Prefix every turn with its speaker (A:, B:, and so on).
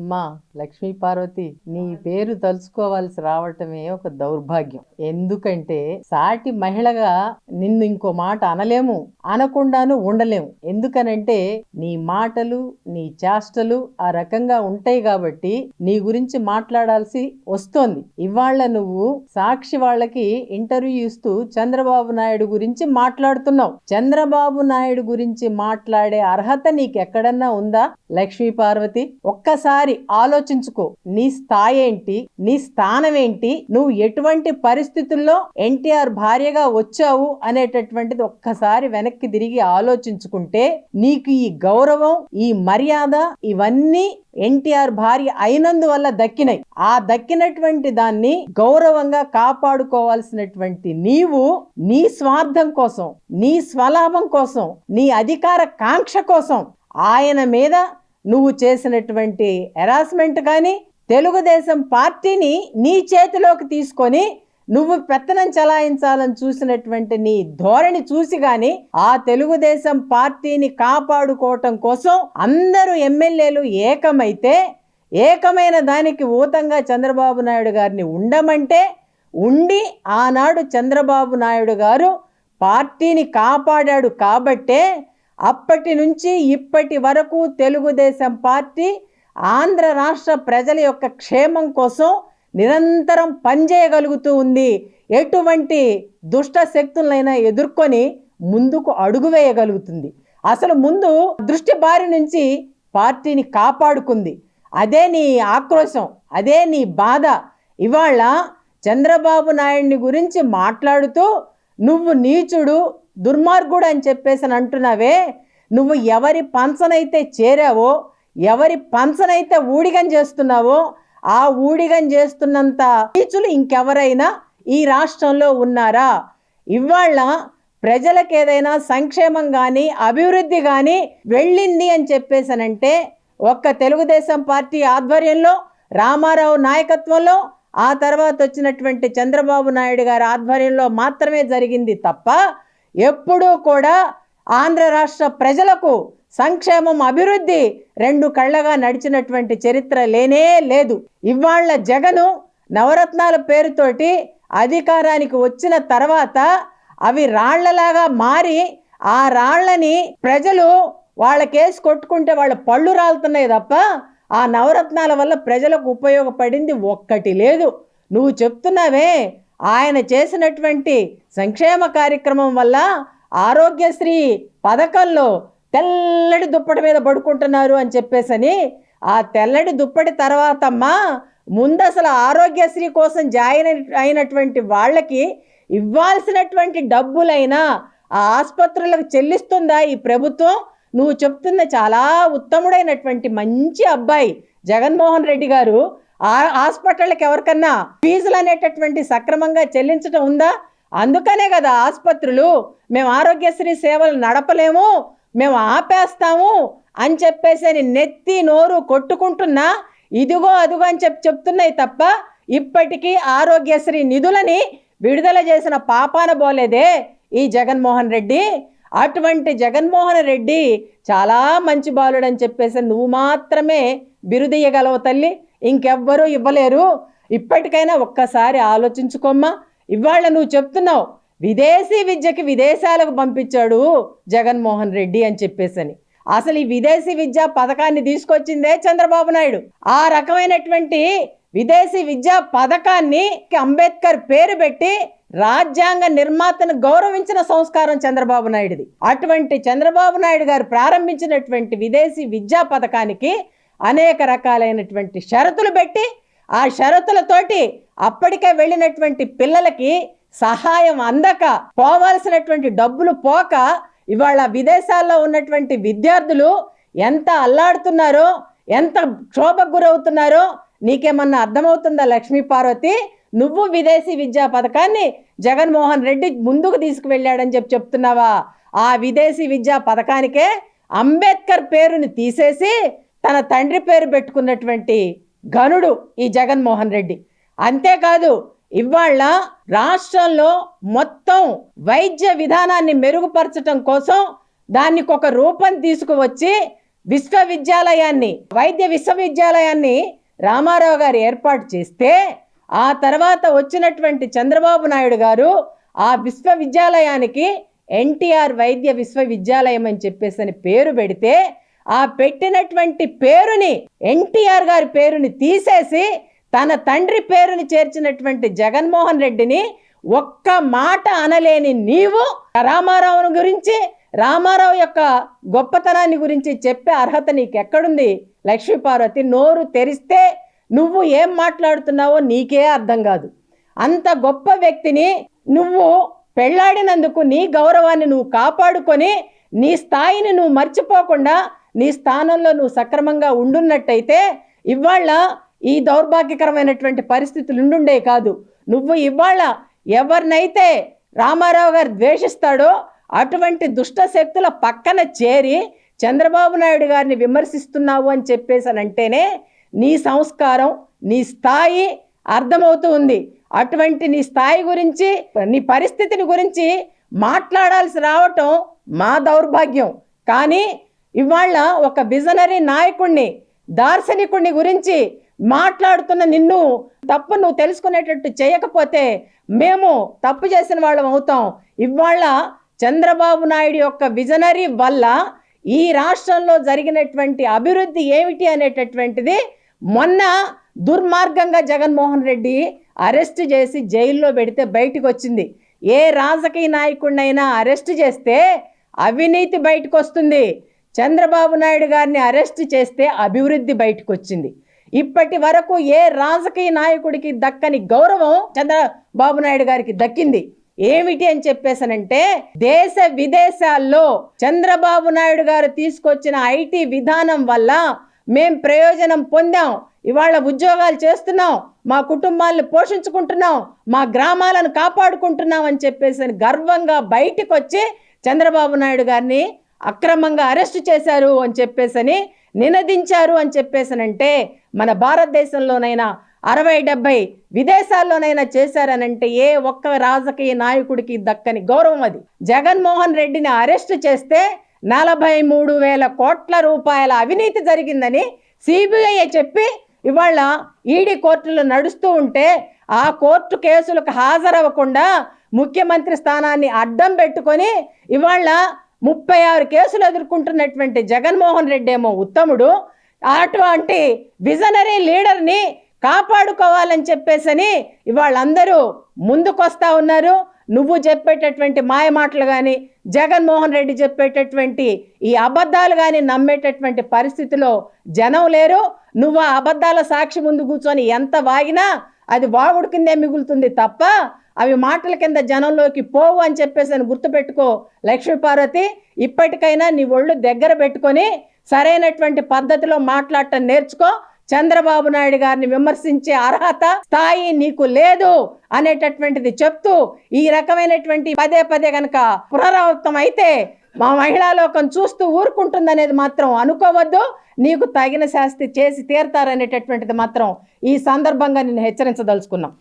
A: అమ్మా లక్ష్మీ పార్వతి నీ పేరు తలుచుకోవాల్సి రావటమే ఒక దౌర్భాగ్యం. ఎందుకంటే సాటి మహిళగా నిన్ను ఇంకో మాట అనలేము అనకుండాను ఉండలేము. ఎందుకనంటే నీ మాటలు నీ చేష్టలు ఆ రకంగా ఉంటాయి కాబట్టి నీ గురించి మాట్లాడాల్సి వస్తోంది. ఇవాళ నువ్వు సాక్షి వాళ్ళకి ఇంటర్వ్యూ ఇస్తూ చంద్రబాబు నాయుడు గురించి మాట్లాడుతున్నావు. చంద్రబాబు నాయుడు గురించి మాట్లాడే అర్హత నీకెక్కడన్నా ఉందా? లక్ష్మీ పార్వతి ఒక్కసారి ఆలోచించుకో. నీ స్థాయి ఏంటి నీ స్థానం ఏంటి నువ్వు ఎటువంటి పరిస్థితుల్లో ఎన్టీఆర్ భార్యగా వచ్చావు అనేటటువంటిది ఒక్కసారి వెనక్కి తిరిగి ఆలోచించుకుంటే నీకు ఈ గౌరవం ఈ మర్యాద ఇవన్నీ ఎన్టీఆర్ భార్య అయినందువల్ల దక్కినాయి. ఆ దక్కినటువంటి దాన్ని గౌరవంగా కాపాడుకోవాల్సినటువంటి నీవు నీ స్వార్థం కోసం నీ స్వలాభం కోసం నీ అధికార కాంక్ష కోసం ఆయన మీద నువ్వు చేసినటువంటి హెరాస్మెంట్ కానీ తెలుగుదేశం పార్టీని నీ చేతిలోకి తీసుకొని నువ్వు పెత్తనం చలాయించాలని చూసినటువంటి నీ ధోరణి చూసి గాని ఆ తెలుగుదేశం పార్టీని కాపాడుకోవటం కోసం అందరూ ఎమ్మెల్యేలు ఏకమైతే ఏకమైన దానికి ఊతంగా చంద్రబాబు నాయుడు గారిని ఉండమంటే ఉండి ఆనాడు చంద్రబాబు నాయుడు గారు పార్టీని కాపాడాడు కాబట్టే అప్పటి నుంచి ఇప్పటి వరకు తెలుగుదేశం పార్టీ ఆంధ్ర రాష్ట్ర ప్రజల యొక్క క్షేమం కోసం నిరంతరం పనిచేయగలుగుతూ ఉంది. ఎటువంటి దుష్ట శక్తులైనా ఎదుర్కొని ముందుకు అడుగు వేయగలుగుతుంది. అసలు ముందు దృష్టి బారి నుంచి పార్టీని కాపాడుకుంది. అదే నీ ఆక్రోశం అదే నీ బాధ. ఇవాళ చంద్రబాబు నాయుడిని గురించి మాట్లాడుతూ నువ్వు నీచుడు దుర్మార్గుడు అని చెప్పేసి అని అంటున్నావే. నువ్వు ఎవరి పంచనైతే చేరావో ఎవరి పంచనైతే ఊడిగం చేస్తున్నావో ఆ ఊడిగం చేస్తున్నంత నీచులు ఇంకెవరైనా ఈ రాష్ట్రంలో ఉన్నారా? ఇవాళ ప్రజలకు ఏదైనా సంక్షేమం కానీ అభివృద్ధి కానీ వెళ్ళింది అని చెప్పేసానంటే ఒక్క తెలుగుదేశం పార్టీ ఆధ్వర్యంలో రామారావు నాయకత్వంలో ఆ తర్వాత వచ్చినటువంటి చంద్రబాబు నాయుడు గారి ఆధ్వర్యంలో మాత్రమే జరిగింది తప్ప ఎప్పుడూ కూడా ఆంధ్ర రాష్ట్ర ప్రజలకు సంక్షేమం అభివృద్ధి రెండు కళ్ళగా నడిచినటువంటి చరిత్ర లేనే లేదు. ఇవాళ్ళ జగను నవరత్నాల పేరుతోటి అధికారానికి వచ్చిన తర్వాత అవి రాళ్ళలాగా మారి ఆ రాళ్ళని ప్రజలు వాళ్ళ కేసు కొట్టుకుంటే వాళ్ళ పళ్ళు రాలుతున్నాయి తప్ప ఆ నవరత్నాల వల్ల ప్రజలకు ఉపయోగపడింది ఒక్కటి లేదు. నువ్వు చెప్తున్నావే ఆయన చేసినటువంటి సంక్షేమ కార్యక్రమం వల్ల ఆరోగ్యశ్రీ పథకంలో తెల్లటి దుప్పటి మీద పడుకుంటున్నారు అని చెప్పేసని ఆ తెల్లటి దుప్పటి తర్వాతమ్మా ముందు అసలు ఆరోగ్యశ్రీ కోసం జాయిన్ అయినటువంటి వాళ్ళకి ఇవ్వాల్సినటువంటి డబ్బులైనా ఆ ఆసుపత్రులకు చెల్లిస్తుందా ఈ ప్రభుత్వం? నువ్వు చెప్తున్న చాలా ఉత్తముడైనటువంటి మంచి అబ్బాయి జగన్మోహన్ రెడ్డి గారు ఆ హాస్పిటళ్ళకి ఎవరికన్నా ఫీజులు అనేటటువంటి సక్రమంగా చెల్లించడం ఉందా? అందుకనే కదా ఆసుపత్రులు మేము ఆరోగ్యశ్రీ సేవలు నడపలేము మేము ఆపేస్తాము అని చెప్పేసి అని నెత్తి నోరు కొట్టుకుంటున్నా ఇదిగో అదిగో అని చెప్పి చెప్తున్నాయి తప్ప ఇప్పటికీ ఆరోగ్యశ్రీ నిధులని విడుదల చేసిన పాపాన బోలేదే ఈ జగన్మోహన్ రెడ్డి. అటువంటి జగన్మోహన్ రెడ్డి చాలా మంచి బాలుడు అని చెప్పేసి నువ్వు మాత్రమే బిరుదీయగలవు తల్లి. ఇంకెవ్వరూ ఇవ్వలేరు. ఇప్పటికైనా ఒక్కసారి ఆలోచించుకోమ్మా. ఇవాళ నువ్వు చెప్తున్నావు విదేశీ విద్యకి విదేశాలకు పంపించాడు జగన్మోహన్ రెడ్డి అని చెప్పేసని. అసలు ఈ విదేశీ విద్యా పథకాన్ని తీసుకొచ్చిందే చంద్రబాబు నాయుడు. ఆ రకమైనటువంటి విదేశీ విద్యా పథకాన్ని అంబేద్కర్ పేరు పెట్టి రాజ్యాంగ నిర్మాతను గౌరవించిన సంస్కారం చంద్రబాబు నాయుడుది. అటువంటి చంద్రబాబు నాయుడు గారు ప్రారంభించినటువంటి విదేశీ విద్యా పథకానికి అనేక రకాలైనటువంటి షరతులు పెట్టి ఆ షరతులతోటి అప్పటికే వెళ్ళినటువంటి పిల్లలకి సహాయం అందక పోవాల్సినటువంటి డబ్బులు పోక ఇవాళ విదేశాల్లో ఉన్నటువంటి విద్యార్థులు ఎంత అల్లాడుతున్నారో ఎంత క్షోభకు గురవుతున్నారో నీకేమన్నా అర్థమవుతుందా లక్ష్మీ పార్వతి? నువ్వు విదేశీ విద్యా పథకాన్ని జగన్మోహన్ రెడ్డి ముందుకు తీసుకువెళ్ళాడని చెప్పి చెప్తున్నావా? ఆ విదేశీ విద్యా పథకానికే అంబేద్కర్ పేరుని తీసేసి తన తండ్రి పేరు పెట్టుకున్నటువంటి ఘనుడు ఈ జగన్మోహన్ రెడ్డి. అంతేకాదు ఇవాళ రాష్ట్రంలో మొత్తం వైద్య విధానాన్ని మెరుగుపరచటం కోసం దానికి ఒక రూపం తీసుకువచ్చి విశ్వవిద్యాలయాన్ని వైద్య విశ్వవిద్యాలయాన్ని రామారావు గారు ఏర్పాటు చేస్తే ఆ తర్వాత వచ్చినటువంటి చంద్రబాబు నాయుడు గారు ఆ విశ్వవిద్యాలయానికి ఎన్టీఆర్ వైద్య విశ్వవిద్యాలయం అని చెప్పేసి అని పేరు పెడితే ఆ పెట్టినటువంటి పేరుని ఎన్టీఆర్ గారి పేరుని తీసేసి తన తండ్రి పేరుని చేర్చినటువంటి జగన్మోహన్ రెడ్డిని ఒక్క మాట అనలేని నీవు రామారావుని గురించి రామారావు యొక్క గొప్పతనాన్ని గురించి చెప్పే అర్హత నీకెక్కడుంది? లక్ష్మీపార్వతి నోరు తెరిస్తే నువ్వు ఏం మాట్లాడుతున్నావో నీకే అర్థం కాదు. అంత గొప్ప వ్యక్తిని నువ్వు పెళ్ళాడినందుకు నీ గౌరవాన్ని నువ్వు కాపాడుకొని నీ స్థాయిని నువ్వు మర్చిపోకుండా నీ స్థానంలో నువ్వు సక్రమంగా ఉండున్నట్టయితే ఇవాళ ఈ దౌర్భాగ్యకరమైనటువంటి పరిస్థితులు ఉండుండే కాదు. నువ్వు ఇవాళ ఎవరినైతే రామారావు గారు ద్వేషిస్తాడో అటువంటి దుష్ట శక్తుల పక్కన చేరి చంద్రబాబు నాయుడు గారిని విమర్శిస్తున్నావు అని చెప్పేసి అని అంటేనే నీ సంస్కారం నీ స్థాయి అర్థమవుతూ ఉంది అటువంటి నీ స్థాయి గురించి నీ పరిస్థితిని గురించి మాట్లాడాల్సి రావటం మా దౌర్భాగ్యం. కానీ ఇవాళ ఒక విజనరీ నాయకుణ్ణి దార్శనికుణ్ణి గురించి మాట్లాడుతున్న నిన్ను తప్పు నువ్వు తెలుసుకునేటట్టు చేయకపోతే మేము తప్పు చేసిన వాళ్ళం అవుతాం. ఇవాళ చంద్రబాబు నాయుడు యొక్క విజనరీ వల్ల ఈ రాష్ట్రంలో జరిగినటువంటి అభివృద్ధి ఏమిటి అనేటటువంటిది మొన్న దుర్మార్గంగా జగన్మోహన్ రెడ్డి అరెస్ట్ చేసి జైల్లో పెడితే బయటకు వచ్చింది. ఏ రాజకీయ నాయకుడినైనా అరెస్ట్ చేస్తే అవినీతి బయటకు వస్తుంది. చంద్రబాబు నాయుడు గారిని అరెస్ట్ చేస్తే అభివృద్ధి బయటకు వచ్చింది. ఇప్పటి వరకు ఏ రాజకీయ నాయకుడికి దక్కని గౌరవం చంద్రబాబు నాయుడు గారికి దక్కింది. ఏమిటి అని చెప్పేసనంటే దేశ విదేశాల్లో చంద్రబాబు నాయుడు గారు తీసుకొచ్చిన ఐటీ విధానం వల్ల మేం ప్రయోజనం పొందాం. ఇవాళ ఉద్యోగాలు చేస్తున్నాం. మా కుటుంబాలను పోషించుకుంటున్నాం. మా గ్రామాలను కాపాడుకుంటున్నాం అని చెప్పేసి అని గర్వంగా బయటకు వచ్చి చంద్రబాబు నాయుడు గారిని అక్రమంగా అరెస్ట్ చేశారు అని చెప్పేసని నినదించారు అని చెప్పేసనంటే మన భారతదేశంలోనైనా అరవై డెబ్బై విదేశాల్లోనైనా చేశారనంటే ఏ ఒక్క రాజకీయ నాయకుడికి దక్కని గౌరవం అది. జగన్మోహన్ రెడ్డిని అరెస్ట్ చేస్తే నలభై మూడు వేల కోట్ల రూపాయల అవినీతి జరిగిందని సిబిఐ చెప్పి ఇవాళ ఈడీ కోర్టులో నడుస్తూ ఉంటే ఆ కోర్టు కేసులకు హాజరవ్వకుండా ముఖ్యమంత్రి స్థానాన్ని అడ్డం పెట్టుకొని ఇవాళ ముప్పై ఆరు కేసులు ఎదుర్కొంటున్నటువంటి జగన్మోహన్ రెడ్డి ఏమో ఉత్తముడు. అటువంటి విజనరీ లీడర్ని కాపాడుకోవాలని చెప్పేసని ఇవాళ ముందుకొస్తా ఉన్నారు. నువ్వు చెప్పేటటువంటి మాయ మాటలు కానీ జగన్మోహన్ రెడ్డి చెప్పేటటువంటి ఈ అబద్ధాలు కానీ నమ్మేటటువంటి పరిస్థితిలో జనం లేరు. నువ్వు ఆ అబద్ధాల సాక్షి ముందు కూర్చొని ఎంత వాగినా అది వాగుడు కిందే మిగులుతుంది తప్ప అవి మాటల కింద జనంలోకి పోవు అని చెప్పేసి అని గుర్తుపెట్టుకో లక్ష్మీపార్వతి ఇప్పటికైనా నీ ఒళ్ళు దగ్గర పెట్టుకొని సరైనటువంటి పద్ధతిలో మాట్లాడటం నేర్చుకో. చంద్రబాబు నాయుడు గారిని విమర్శించే అర్హత స్థాయి నీకు లేదు అనేటటువంటిది చెప్తూ ఈ రకమైనటువంటి పదే పదే కనుక పునరావృతం అయితే మా మహిళా లోకం చూస్తూ ఊరుకుంటుందనేది మాత్రం అనుకోవద్దు. నీకు తగిన శాస్తి చేసి తీరతారనేటటువంటిది మాత్రం ఈ సందర్భంగా నేను హెచ్చరించదలుచుకున్నాం.